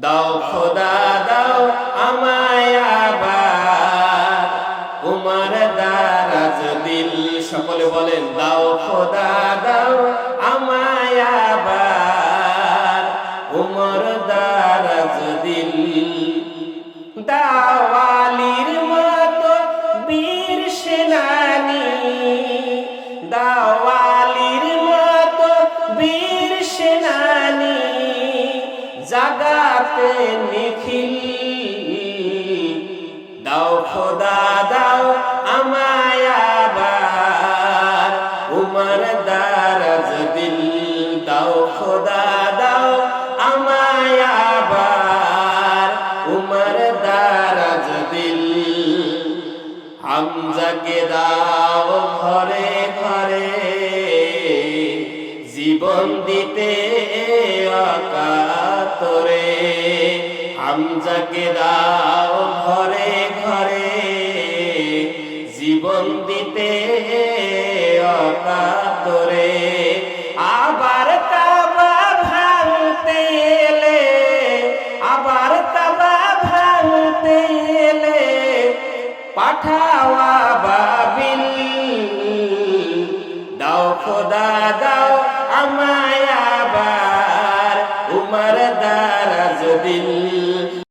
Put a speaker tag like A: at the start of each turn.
A: দাও খোদা, দাও আমায় আবার। উমার দারাজ দিল, সকলে বলেন, দাও খোদা, দাও আমায় আবার। উমর দারাজ দিল দাওয়ালির মতো বীর সেনানি। দাওয়ালির জাগাতে নিখিল। দাও খোদা, দাও আমায় আবার। উমর দারাজ দিল। দাও খোদা, দাও আমায় আবার। উমর দারাজ দিল। হামজাকে দাও ঘরে ঘরে। জীবন দিতে অকাতরে হামজাকে দাও ঘরে ঘরে, জীবন দিতে অকাতরে। আবার কাবা ভাঙতে এলে, আবার কাবা ভাঙতে এলে পাঠাওয়া বাবিল দাও খোদা, দাও আমায় بالله